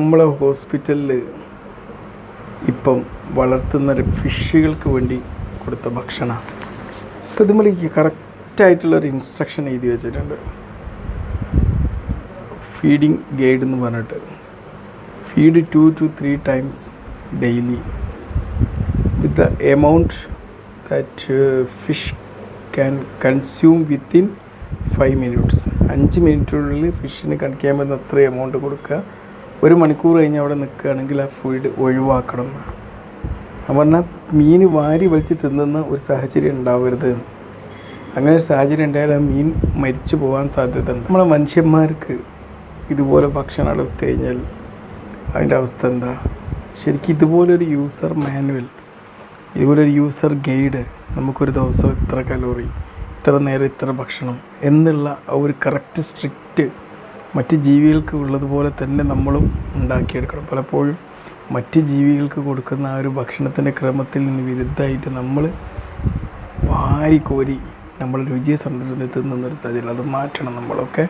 നമ്മളെ ഹോസ്പിറ്റലിൽ ഇപ്പം വളർത്തുന്ന ഫിഷുകൾക്ക് വേണ്ടി കൊടുത്ത ഭക്ഷണമാണ് സത്യമലിക്ക് കറക്റ്റായിട്ടുള്ളൊരു ഇൻസ്ട്രക്ഷൻ എഴുതി വെച്ചിട്ടുണ്ട്. ഫീഡിങ് ഗൈഡ് എന്ന് പറഞ്ഞിട്ട്. Feed two to three times daily. With the amount that fish can consume within five minutes. അഞ്ച് മിനിറ്റിനുള്ളിൽ ഫിഷിന് കഴിക്കാൻ പറ്റുന്ന അത്ര എമൗണ്ട് കൊടുക്കുക. ഒരു മണിക്കൂർ കഴിഞ്ഞ് അവിടെ നിൽക്കുകയാണെങ്കിൽ ആ ഫുഡ് ഒഴിവാക്കണം. എന്ന് പറഞ്ഞാൽ മീൻ വാരി വലിച്ച് തിന്നുന്ന ഒരു സാഹചര്യം ഉണ്ടാവരുത്. അങ്ങനെ ഒരു സാഹചര്യം ഉണ്ടായാൽ ആ മീൻ മരിച്ചു പോകാൻ സാധ്യത ഉണ്ട്. നമ്മളെ മനുഷ്യന്മാർക്ക് ഇതുപോലെ ഭക്ഷണം എടുത്തു കഴിഞ്ഞാൽ അതിന്റെ അവസ്ഥ എന്താ? ശരിക്കും ഇതുപോലൊരു യൂസർ മാനുവൽ ഇതുപോലൊരു യൂസർ ഗൈഡ് നമുക്കൊരു ദിവസം ഇത്ര കലോറി ഇത്ര നേരം ഇത്ര ഭക്ഷണം എന്നുള്ള ഒരു കറക്റ്റ് സ്ട്രിക്റ്റ് മറ്റ് ജീവികൾക്ക് ഉള്ളതുപോലെ തന്നെ നമ്മളും ഉണ്ടാക്കിയെടുക്കണം. പലപ്പോഴും മറ്റ് ജീവികൾക്ക് കൊടുക്കുന്ന ആ ഒരു ഭക്ഷണത്തിന്റെ ക്രമത്തിൽ നിന്ന് വിരുദ്ധമായിട്ട് നമ്മൾ വാരിക്കോരി നമ്മൾ രുചിയെ സംരക്ഷണത്തിൽ തിന്നുന്നൊരു സാഹചര്യം. അത് മാറ്റണം നമ്മളൊക്കെ.